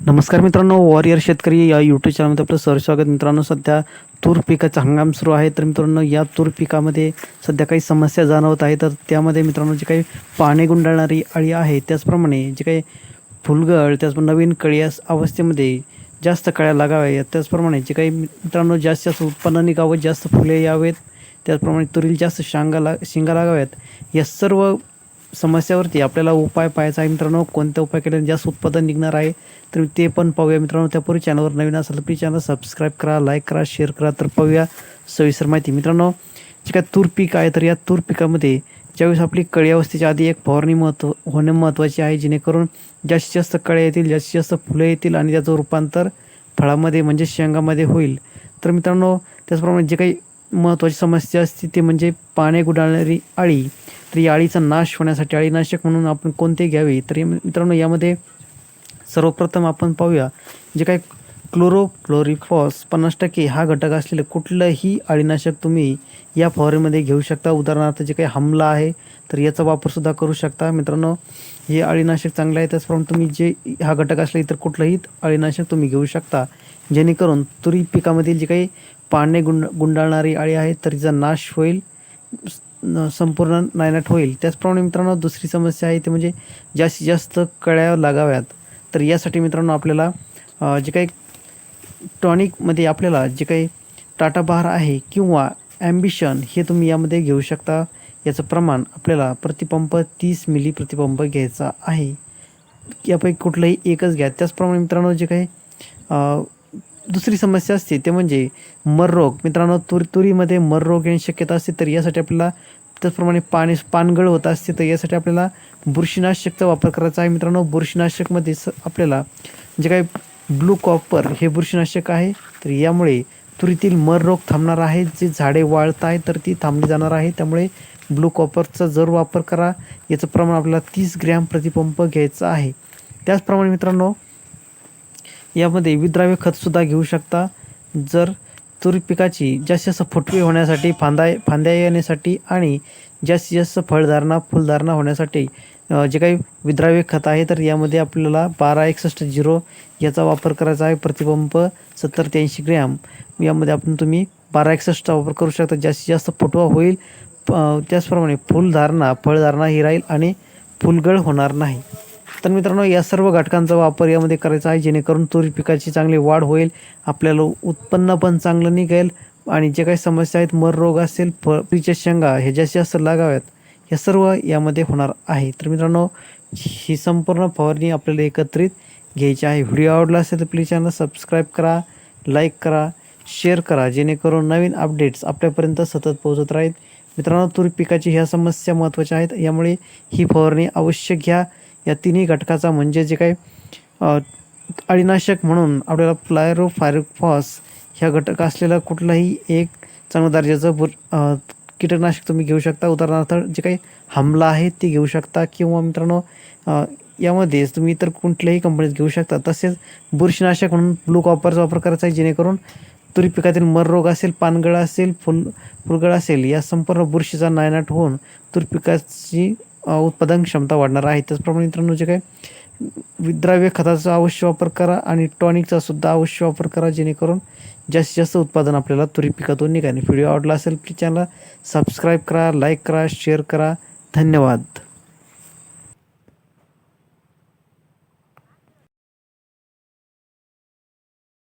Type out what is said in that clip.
नमस्कार मित्रांनो वॉरियर शेतकरी या यूट्यूब चॅनलमध्ये आपलं सर स्वागत. मित्रांनो सध्या तूर पिकाचा हंगाम सुरू आहे. तर मित्रांनो या तूर पिकामध्ये सध्या काही समस्या जाणवत आहे. तर त्यामध्ये मित्रांनो जे काही पाणी गुंडाळणारी अळी आहे त्याचप्रमाणे जे काही फुलगळ त्याचप्रमाणे नवीन कळी अवस्थेमध्ये जास्त कळ्या लागाव्या त्याचप्रमाणे जे काही मित्रांनो जास्त जास्त उत्पन्न निघावं जास्त फुले यावेत. त्याचप्रमाणे तुरील जास्त शांगा ला शिंगा लागाव्यात. या सर्व समस्यावरती आपल्याला उपाय पाहायचा आहे. मित्रांनो कोणत्या उपाय केल्याने जास्त उत्पादन निघणार आहे तर ते पण पाहूया. मित्रांनो त्यापूर्वी चॅनलवर नवीन असेल तर प्लीज चॅनल सबस्क्राईब करा लाईक करा शेअर करा तर पाहूया सविस्तर माहिती. मित्रांनो जे काय तूर पीक आहे तर या तूर पिकामध्ये ज्यावेळेस आपली कळी अवस्थेच्या आधी एक फवारणी महत्त्व होणे महत्त्वाचे आहे. जेणेकरून जास्तीत जास्त कळ्या येतील जास्तीत जास्त फुलं येतील आणि त्याचं रूपांतर फळामध्ये म्हणजे शेंगामध्ये होईल. तर मित्रांनो त्याचप्रमाणे जे काही महत्त्वाची समस्या असते ते म्हणजे पाने गुडाळणारी अळी. तर या अळीचा नाश होण्यासाठी अळीनाशक म्हणून आपण कोणते घ्यावे? तर मित्रांनो यामध्ये सर्वप्रथम आपण पाहूया जे काही क्लोरोफ्लोरिफॉस पन्नास टक्के हा घटक असलेलं कुठलंही अळीनाशक तुम्ही या फवारीमध्ये घेऊ शकता. उदाहरणार्थ जे काही हमला आहे तर याचा वापरसुद्धा करू शकता. मित्रांनो हे अळीनाशक चांगलं आहे त्याचप्रमाणे तुम्ही जे हा घटक असले इतर कुठलंही अळीनाशक तुम्ही घेऊ शकता. जेणेकरून तुरी पिकामधील जे काही पाने गुंड गुंडाळणारी अळी आहे तर तिचा नाश होईल संपूर्ण नायनाट होईल. त्याचप्रमाणे मित्रांनो दुसरी समस्या आहे ती म्हणजे जास्तीत जास्त कळ्या लागाव्यात. तर यासाठी मित्रांनो आपल्याला जे काही टॉनिकमध्ये आपल्याला जे काही टाटा बहार आहे किंवा ॲम्बिशन हे तुम्ही यामध्ये घेऊ शकता. याचं प्रमाण आपल्याला प्रतिपंप तीस मिली प्रतिपंप घ्यायचा आहे. यापैकी कुठलंही एकच घ्या. त्याचप्रमाणे मित्रांनो जे काही दुसरी समस्या असते ते म्हणजे मररोग मित्रांनो तुर तुरीमध्ये मररोग येण्याची शक्यता असते तर यासाठी आपल्याला त्याचप्रमाणे पाणी पानगळ होत असते तर यासाठी आपल्याला बुरशीनाशकचा वापर करायचा आहे. मित्रांनो बुरशीनाशकमध्ये स आपल्याला जे काही ब्लू कॉपर हे बुरशीनाशक आहे. तर यामुळे तुरीतील मर रोग थांबणार आहे. जे झाडे वाळत आहे तर ती थांबली जाणार आहे. त्यामुळे ब्लू कॉपरचा जर वापर करा. याचं प्रमाण आपल्याला तीस ग्रॅम प्रतिपंप घ्यायचं आहे. त्याचप्रमाणे मित्रांनो यामध्ये विद्राव्य खतसुद्धा घेऊ शकता. जर तुरी पिकाची जास्त जास्त फुटवे होण्यासाठी फांदा फांद्या येण्यासाठी आणि जास्तीत जास्त फळधारणा फुलधारणा होण्यासाठी जे काही विद्राव्य खत आहे तर यामध्ये आपल्याला बारा एकसष्ट झिरो याचा वापर करायचा आहे. प्रतिपंप सत्तर ते ऐंशी ग्रॅम. यामध्ये आपण तुम्ही बारा एकसष्टचा वापर करू शकता. जास्तीत जास्त फुटवा होईल. त्याचप्रमाणे फुलधारणा फळधारणा ही राहील आणि फुलगळ होणार नाही. तर मित्रांनो या सर्व घटकांचा वापर यामध्ये करायचा आहे. जेणेकरून तुरी पिकाची चांगली वाढ होईल. आपल्याला उत्पन्न पण चांगलं निघेल. आणि जे काही समस्या आहेत मर रोग असेल फळीच्या शेंगा ह्याच्याशी जास्तीत जास्त लागाव्यात या सर्व यामध्ये होणार आहे. तर मित्रांनो ही संपूर्ण फवारणी आपल्याला एकत्रित घ्यायची आहे. व्हिडिओ आवडला असेल तर प्लीज चॅनल सबस्क्राईब करा लाईक करा शेअर करा जेणेकरून नवीन अपडेट्स आपल्यापर्यंत सतत पोहोचत राहील. मित्रांनो तूर पिकाची ह्या समस्या महत्त्वाच्या आहेत. यामुळे ही फवारणी अवश्य घ्या. या तिन्ही घटकाचा म्हणजे जे काही अळीनाशक म्हणून आपल्याला फ्लायरो फायरोफॉस ह्या घटक असलेला कुठलाही एक चांगल्या दर्जाचं बुर कीटकनाशक तुम्ही घेऊ शकता. उदाहरणार्थ जे काही हमला आहे ते घेऊ शकता. किंवा मित्रांनो यामध्येच तुम्ही इतर कुठल्याही कंपनीत घेऊ शकता. तसेच बुरशीनाशक म्हणून ब्लू कॉपरचा वापर करायचा आहे जेणेकरून तुरी पिकातील मररोग असेल पानगळ असेल फुल फुलगळ असेल या संपूर्ण बुरशीचा नायनाट होऊन तुरी पिकाची उत्पादन क्षमता वाढणार आहे. त्याचप्रमाणे मित्रांनो जे काय विद्राव्य खताचा अवश्य वापर करा आणि टॉनिकचा सुद्धा अवश्य वापर करा जेणेकरून जास्तीत जास्त उत्पादन आपल्याला तुरी पिकातून निघाले. व्हिडिओ आवडला असेल प्लीज चॅनल सबस्क्राईब करा लाईक करा शेअर करा. धन्यवाद.